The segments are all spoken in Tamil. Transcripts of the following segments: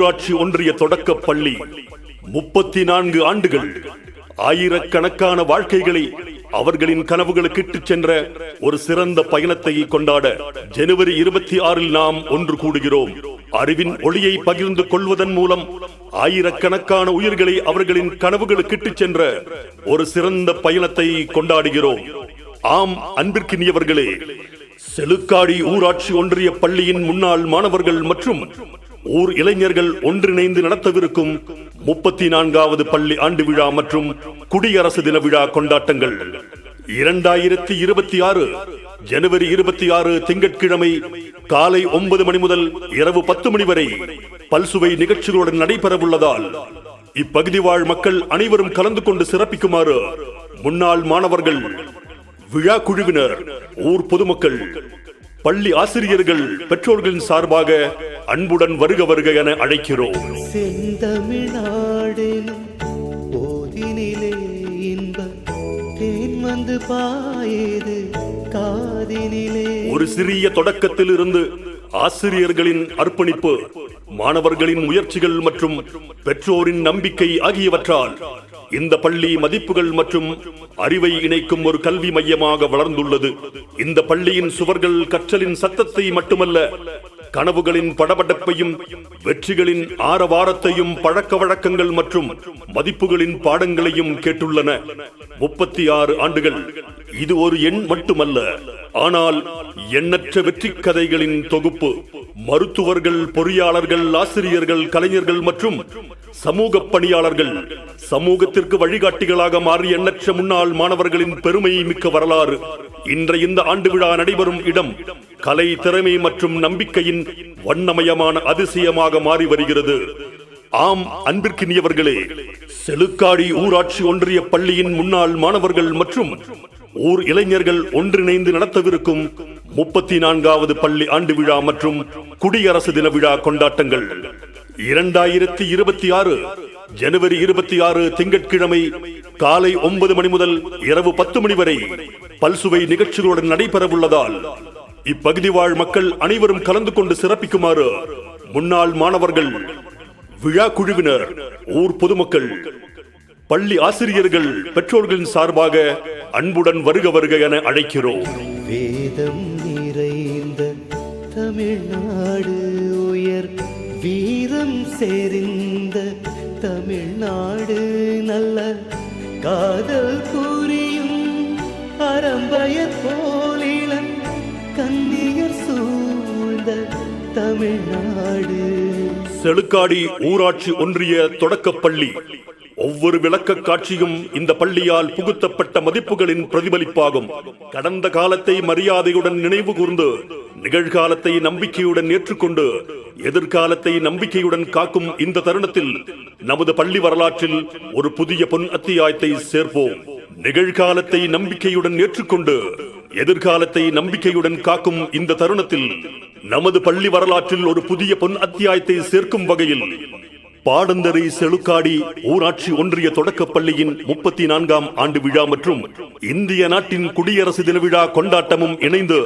ஊராட்சி ஒன்றிய தொடக்க பள்ளி. முப்பத்தி நான்கு ஆண்டுகள். ஆயிரக்கணக்கான வாழ்க்கைகளை அவர்களின் கனவுகளுக்கு இட்டுச் சென்ற ஒரு சிறந்த பயணத்தை கொண்டாட ஜனவரி இருபத்தி ஆறில் நாம் ஒன்று கூடுகிறோம். அறிவின் ஒளியை பகிர்ந்து கொள்வதன் மூலம் ஆயிரக்கணக்கான உயிர்களை அவர்களின் கனவுகளுக்கு இட்டுச் சென்ற ஒரு சிறந்த பயணத்தை கொண்டாடுகிறோம். ஆம் அன்பிற்கினியவர்களே. செலுக்காடி ஊராட்சி ஒன்றிய பள்ளியின் முன்னாள் மாணவர்கள் மற்றும் ஊர் இளைஞர்கள் ஒன்றிணைந்து நடத்தவிருக்கும் முப்பத்தி நான்காவது பள்ளி ஆண்டு விழா மற்றும் குடியரசு தின விழா கொண்டாட்டங்கள். இரண்டாயிரத்தி இருபத்தி ஆறு ஜனவரி இருபத்தி ஆறு திங்கட்கிழமை காலை ஒன்பது மணி முதல் இரவு பத்து மணி வரை பல்சுவை நிகழ்ச்சிகளுடன் நடைபெறவுள்ளதால் இப்பகுதி வாழ் மக்கள் அனைவரும் கலந்து கொண்டு சிறப்பிக்குமாறு முன்னாள் மாணவர்கள் விழா குழுவினர் ஊர் பொதுமக்கள் பள்ளி ஆசிரியர்கள் பெற்றோர்களின் சார்பாக அன்புடன் வருக வருக என அழைக்கிறோம். செந்தமிழ்நாடெனும் போதினிலே இன்ப தேன் வந்து பாயேது காதினிலே. ஒரு சிறிய தொடக்கத்தில் இருந்து ஆசிரியர்களின் அர்ப்பணிப்பு மாணவர்களின் முயற்சிகள் மற்றும் பெற்றோரின் நம்பிக்கை ஆகியவற்றால் இந்த பள்ளி மதிப்புகள் மற்றும் அறிவை இணைக்கும் ஒரு கல்வி மையமாக வளர்ந்துள்ளது. இந்த பள்ளியின் சுவர்கள் கற்றலின் சத்தத்தை மட்டுமல்ல கனவுகளின் படபடப்பையும் வெற்றிகளின் ஆரவாரத்தையும் பழக்க வழக்கங்கள் மற்றும் மதிப்புகளின் பாடங்களையும் கேட்டுள்ளன. முப்பத்தி ஆறு ஆண்டுகள். இது ஒரு எண் மட்டுமல்ல. ஆனால் எண்ணற்ற வெற்றி கதைகளின் தொகுப்பு மருத்துவர்கள் பொறியாளர்கள் ஆசிரியர்கள் கலைஞர்கள் மற்றும் சமூக பணியாளர்கள் சமூகத்திற்கு வழிகாட்டிகளாக மாறிய எண்ணற்ற முன்னாள் மாணவர்களின் பெருமை மிக்க வரலாறு. இன்ற இந்த ஆண்டு விழா நடைபெறும் இடம் கலை திறமை மற்றும் நம்பிக்கையின் வண்ணமயமான அதிசயமாக மாறி வருகிறது. ஆம் அன்பிற்கினியவர்களே செலுக்காடி ஊராட்சி ஒன்றிய பள்ளியின் முன்னாள் மாணவர்கள் மற்றும் ஊர் இளைஞர்கள் ஒன்றிணைந்து நடத்தவிருக்கும் முப்பத்தி நான்காவது பள்ளி ஆண்டு விழா மற்றும் குடியரசு தின விழா கொண்டாட்டங்கள். இரண்டாயிரத்தி இருபத்தி ஆறு ஜனவரி இருபத்தி ஆறு திங்கட்கிழமை காலை ஒன்பது மணி முதல் இரவு பத்து மணி வரை பல்சுவை நிகழ்ச்சிகளுடன் நடைபெறவுள்ளதால் இப்பகுதி வாழ் மக்கள் அனைவரும் கலந்து கொண்டு சிறப்பிக்குமாறு முன்னாள் மாணவர்கள் விழா குழுவினர் ஊர் பொதுமக்கள் பள்ளி ஆசிரியர்கள் பெற்றோர்களின் சார்பாக அன்புடன் வருக வருக என அழைக்கிறோம். வேதம் நிறைந்த தமிழ்நாடு. செறிந்த தமிழ்நாடு நல்ல காதல் புரியும் அரம்பய போலிளம் கன்னியர் சூழ்ந்த தமிழ்நாடு. செழுக்காடி ஊராட்சி ஒன்றிய தொடக்கப் பள்ளி. ஒவ்வொரு விளக்க காட்சியும் இந்த பள்ளியால் புகுத்தப்பட்ட மதிப்புகளின் பிரதிபலிப்பாகும். கடந்த காலத்தை மரியாதையுடன் நினைவு கூர்ந்து நிகழ்காலத்தை நம்பிக்கையுடன் ஏற்றுக்கொண்டு எதிர்காலத்தை நம்பிக்கையுடன் காக்கும் இந்த தருணத்தில் நமது பள்ளி வரலாற்றில் ஒரு புதிய பொன் அத்தியாயத்தை சேர்ப்போம். நிகழ்காலத்தை நம்பிக்கையுடன் ஏற்றுக்கொண்டு எதிர்காலத்தை நம்பிக்கையுடன் காக்கும் இந்த தருணத்தில் நமது பள்ளி வரலாற்றில் ஒரு புதிய பொன் அத்தியாயத்தை சேர்க்கும் வகையில் பாடந்தரை செழுக்காடி ஊராட்சி ஒன்றிய தொடக்கப் பள்ளியின் முப்பத்தி நான்காம் ஆண்டு விழா மற்றும் இந்திய நாட்டின் குடியரசு தின விழா கொண்டாட்டமும் இணைந்து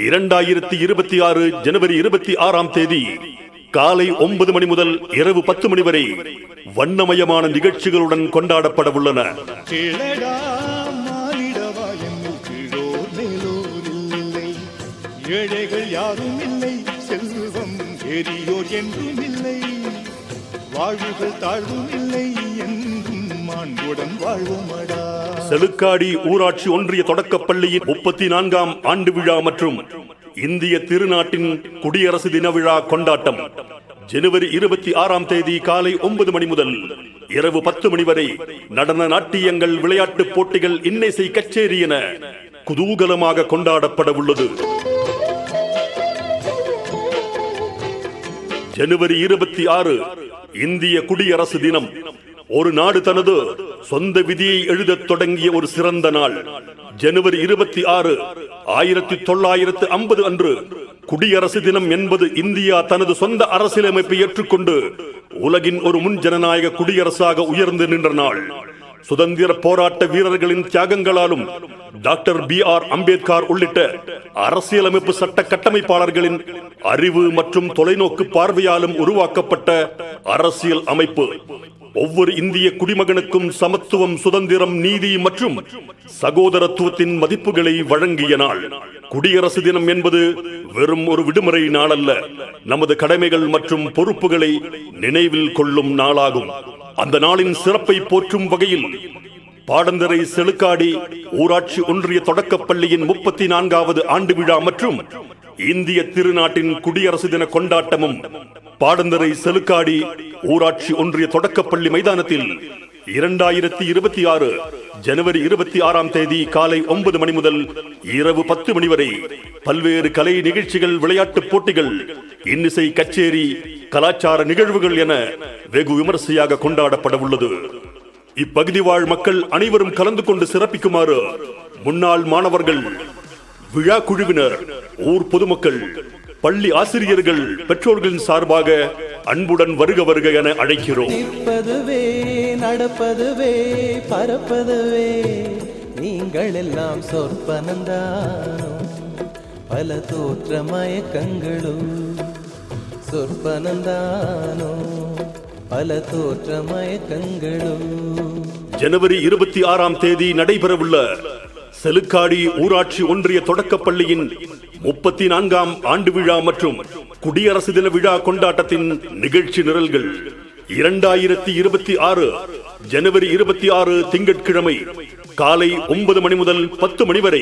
இரண்டாயிரத்தி இருபத்தி ஆறு ஜனவரி இருபத்தி ஆறாம் தேதி காலை ஒன்பது மணி முதல் இரவு பத்து மணி வரை வண்ணமயமான நிகழ்ச்சிகளுடன் கொண்டாடப்பட உள்ளன. ஏழைகள் யாரும் இல்லை செல்வம் எரியோர் என்றும் இல்லை வாழ்வுகள் தாழ்வும் இல்லை என்றும் மாண்புடன் வாழ்வோமடா. ஊராட்சி ஒன்றிய தொடக்கப் பள்ளியின் முப்பத்தி நான்காம் ஆண்டு விழா மற்றும் இந்திய திருநாட்டின் குடியரசு தின விழா கொண்டாட்டம். ஜனவரி இருபத்தி ஆறாம் தேதி காலை ஒன்பது மணி முதல் இரவு பத்து மணி வரை நடன நாட்டியங்கள் விளையாட்டுப் போட்டிகள் இன்னிசை கச்சேரி என குதூகலமாக கொண்டாடப்பட உள்ளது. ஜனவரி இருபத்தி ஆறு இந்திய குடியரசு தினம். ஒரு நாடு தனது சொந்த விதியை எழுதத் தொடங்கிய ஒரு சிறந்த நாள். ஜனவரி இருபத்தி ஆறு ஆயிரத்தி தொள்ளாயிரத்து ஐம்பது அன்று குடியரசு தினம் என்பது இந்தியா தனது சொந்த அரசியலமைப்பை ஏற்றுக்கொண்டு உலகின் ஒரு முன் ஜனநாயக குடியரசாக உயர்ந்து நின்ற நாள். சுதந்திர போராட்ட வீரர்களின் தியாகங்களாலும் டாக்டர் பி ஆர் அம்பேத்கர் உள்ளிட்ட அரசியலமைப்பு சட்ட கட்டமைப்பாளர்களின் அறிவு மற்றும் தொலைநோக்கு பார்வையாலும் உருவாக்கப்பட்ட அரசியல் அமைப்பு. ஒவ்வொரு இந்திய குடிமகனுக்கும் சமத்துவம் சுதந்திரம் நீதி மற்றும் சகோதரத்துவத்தின் மதிப்புகளை வழங்கிய நாள். குடியரசு தினம் என்பது வெறும் ஒரு விடுமுறை நாளல்ல. நமது கடமைகள் மற்றும் பொறுப்புகளை நினைவில் கொள்ளும் நாளாகும். அந்த நாளின் சிறப்பை போற்றும் வகையில் பாடந்தரை செழுக்காடி ஊராட்சி ஒன்றிய தொடக்கப்பள்ளியின் முப்பத்தி நான்காவது ஆண்டு விழா மற்றும் இந்திய திருநாட்டின் குடியரசு தின கொண்டாட்டமும் பாடந்தரை செழுக்காடி ஊராட்சி ஒன்றிய தொடக்கப்பள்ளி மைதானத்தில் இரண்டாயிரத்தி இருபத்தி ஆறு ஜனவரி இருபத்தி ஆறாம் தேதி காலை ஒன்பது மணி முதல் இரவு பத்து மணி வரை பல்வேறு கலை நிகழ்ச்சிகள் விளையாட்டுப் போட்டிகள் இன்னிசை கச்சேரி கலாச்சார நிகழ்வுகள் என வெகு விமரிசையாக கொண்டாடப்பட உள்ளது. இப்பகுதி வாழ் மக்கள் அனைவரும் கலந்து கொண்டு சிறப்பிக்குமாறு முன்னாள் மாணவர்கள் விழா குழுவினர் ஊர் பொதுமக்கள் பள்ளி ஆசிரியர்கள் பெற்றோர்களின் சார்பாக அன்புடன் வருக வருக என அழைக்கிறோம். நிற்பதுவே நடப்பதுவே பறப்பதுவே நீங்கள் எல்லாம் சொற்பனந்தானோ பல தோற்ற மயக்கங்களும் சொற்பனந்தானோ பல தோற்ற மயக்கங்களும் ஜனவரி இருபத்தி ஆறாம் தேதி நடைபெறவுள்ள செலுக்காடி ஊராட்சி ஒன்றிய தொடக்கப்பள்ளியின் முப்பத்தி நான்காம் ஆண்டு விழா மற்றும் குடியரசு தின விழா கொண்டாட்டத்தின் நிகழ்ச்சி நிரல்கள். இரண்டாயிரத்தி இருபத்தி ஆறு ஜனவரி இருபத்தி ஆறு திங்கட்கிழமை காலை ஒன்பது மணி முதல் பத்து மணி வரை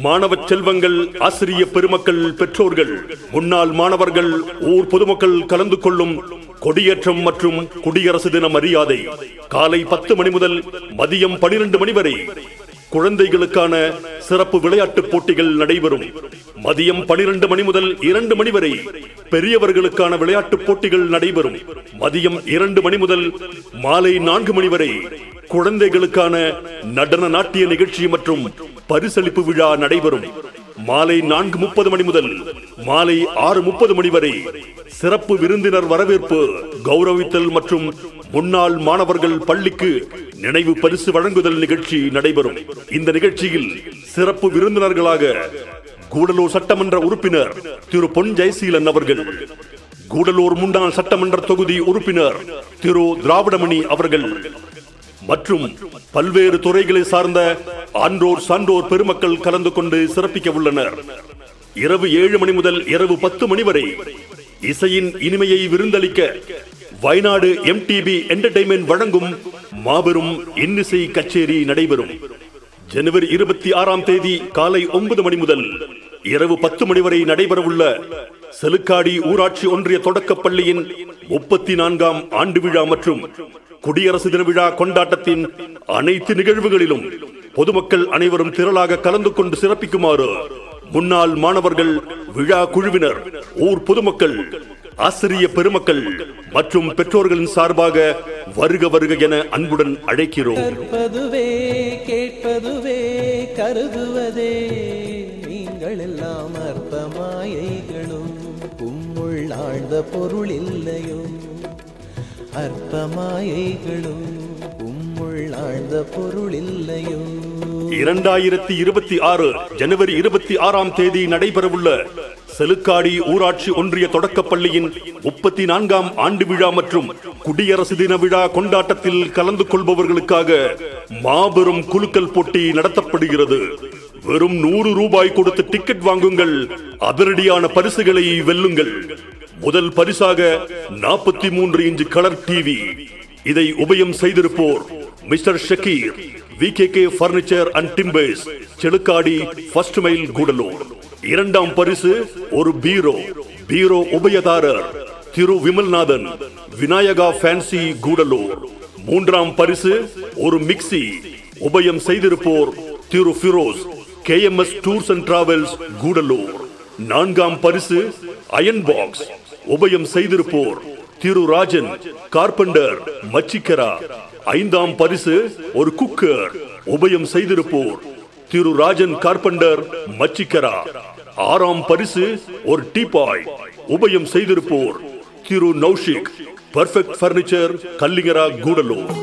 மாணவ செல்வங்கள் ஆசிரிய பெருமக்கள் பெற்றோர்கள் முன்னாள் மாணவர்கள் ஊர் பொதுமக்கள் கலந்து கொள்ளும் கொடியேற்றம் மற்றும் குடியரசு தின மரியாதை காலை பத்து மணி முதல் மதியம் பனிரெண்டு மணி வரை குழந்தைகளுக்கான சிறப்பு விளையாட்டுப் போட்டிகள் நடைபெறும். மதியம் பனிரெண்டு மணி முதல் இரண்டு மணி வரை பெரியவர்களுக்கான விளையாட்டு போட்டிகள் நடைபெறும். மதியம் இரண்டு மணி முதல் மாலை நான்கு மணி வரை குழந்தைகளுக்கான நடன நாட்டிய நிகழ்ச்சி மற்றும் பரிசளிப்பு விழா நடைபெறும். மாலை நான்கு முப்பது மணி முதல் மாலை ஆறு முப்பது மணி வரை சிறப்பு விருந்தினர் வரவேற்பு கௌரவித்தல் மற்றும் முன்னாள் மாணவர்கள் பள்ளிக்கு நினைவு பரிசு வழங்குதல் நிகழ்ச்சி நடைபெறும். இந்த நிகழ்ச்சியில் சிறப்பு விருந்தினர்களாக கூடலூர் சட்டமன்ற உறுப்பினர் திரு பொன் ஜெயசீலன் அவர்கள் கூடலூர் முன்னாள் சட்டமன்ற தொகுதி உறுப்பினர் திரு திராவிடமணி அவர்கள் மற்றும் பல்வேறு துறைகளை சார்ந்த ஆன்றோர் சான்றோர் பெருமக்கள் கலந்து கொண்டு சிறப்பிக்க உள்ளனர். இரவு ஏழு மணி முதல் இரவு பத்து மணி வரை இசையின் இனிமையை விருந்தளிக்க வயநாடு எம்டிபி என்டர்டைன்மெண்ட் வழங்கும் மாபெரும் இன்னிசை கச்சேரி நடைபெறும். ஜனவரி இருபத்தி ஆறாம் தேதி காலை ஒன்பது மணி முதல் இரவு பத்து மணி வரை நடைபெறவுள்ள செலுக்காடி ஊராட்சி ஒன்றிய தொடக்கப் பள்ளியின் முப்பத்தி நான்காம் ஆண்டு விழா மற்றும் குடியரசு தின விழா கொண்டாட்டத்தின் அனைத்து நிகழ்வுகளிலும் பொதுமக்கள் அனைவரும் திரளாக கலந்து கொண்டு சிறப்பிக்குமாறு முன்னாள் மாணவர்கள் விழா குழுவினர் ஊர் பொதுமக்கள் ஆசிரிய பெருமக்கள் மற்றும் பெற்றோர்களின் சார்பாக வருக வருக என அன்புடன் அழைக்கிறோம். கற்பதுவே கேட்பதுவே கருதுவதே. நீங்கள் எல்லாம் அற்ப மாயைகளும் உம்முள் ஆழ்ந்த பொருள் இல்லையோ. அற்ப மாயைகளும் உம்முள் ஆழ்ந்த பொருள் இல்லையோ. இரண்டாயிரத்தி இருபத்தி ஆறு ஜனவரி இருபத்தி ஆறாம் தேதி நடைபெறவுள்ள செலுக்காடி ஊராட்சி ஒன்றிய தொடக்கப் பள்ளியின் முப்பத்தி நான்காம் ஆண்டு விழா மற்றும் குடியரசு தின விழா கொண்டாட்டத்தில் கலந்து கொள்பவர்களுக்காக மாபெரும் குலுக்கல் போட்டி நடத்தப்படுகிறது. வெறும் நூறு ரூபாய் கொடுத்து டிக்கெட் வாங்குங்கள் அதிரடியான பரிசுகளை வெல்லுங்கள். முதல் பரிசாக நாற்பத்தி மூன்று இன்ச் கலர் டிவி இதை உபயம் செய்திருப்போர் mister Shakir VKK furniture and timbers Chelukkadi first mile Gudalur. இரண்டாம் பரிசு ஒரு பீரோ. பீரோ உபயதாரர் திரு விமல்நாதன் விநாயகா ஃபேன்சி கூடலூர். மூன்றாம் பரிசு ஒரு மிக்ஸி. உபயம் செய்திருப்போர் திரு Firoz KMS tours and travels Gudalur. நான்காம் பரிசு அயன் பாக்ஸ் உபயம் செய்திருப்போர் திரு ராஜன் கார்பெண்டர் மச்சிக்கரா. ஐந்தாம் பரிசு ஒரு குக்கர். உபயம் செய்திருப்போர் திரு ராஜன் கார்பெண்டர் மச்சிக்கரா. ஆறாம் பரிசு ஒரு டீபாய். உபயம் செய்திருப்போர் திரு நௌஷிக். Perfect furniture Kallingara Gudalur.